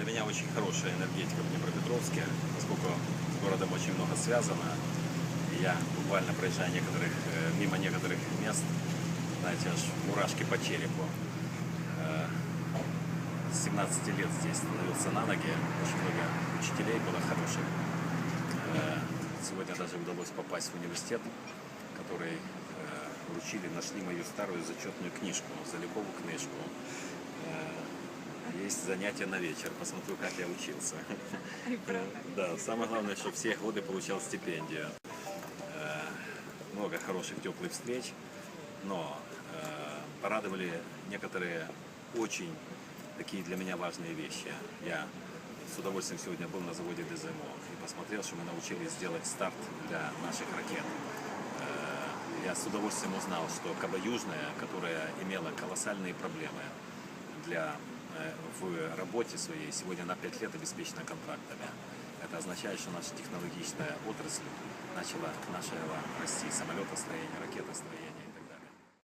для меня очень хорошая энергетика в Днепропетровске, поскольку с городом очень много связано. Я буквально проезжая некоторых, э, мимо некоторых мест, знаете, аж мурашки по черепу. Э, С 17 лет здесь становился на ноги, очень много учителей было хороших. Э, Сегодня даже удалось попасть в университет, который вручили, нашли мою старую зачетную книжку, Заликову книжку. Есть занятия на вечер, посмотрю, как я учился. Э, Да, самое главное, что все годы получал стипендию. Э, Много хороших теплых встреч, но э, порадовали некоторые очень такие для меня важные вещи. Я с удовольствием сегодня был на заводе ДЗМО и посмотрел, что мы научились сделать старт для наших ракет. Я с удовольствием узнал, что Каба Южная, которая имела колоссальные проблемы для, в работе своей, сегодня на 5 лет обеспечена контрактами. Это означает, что наша технологичная отрасль начала нашего расти самолетостроения, ракетостроения.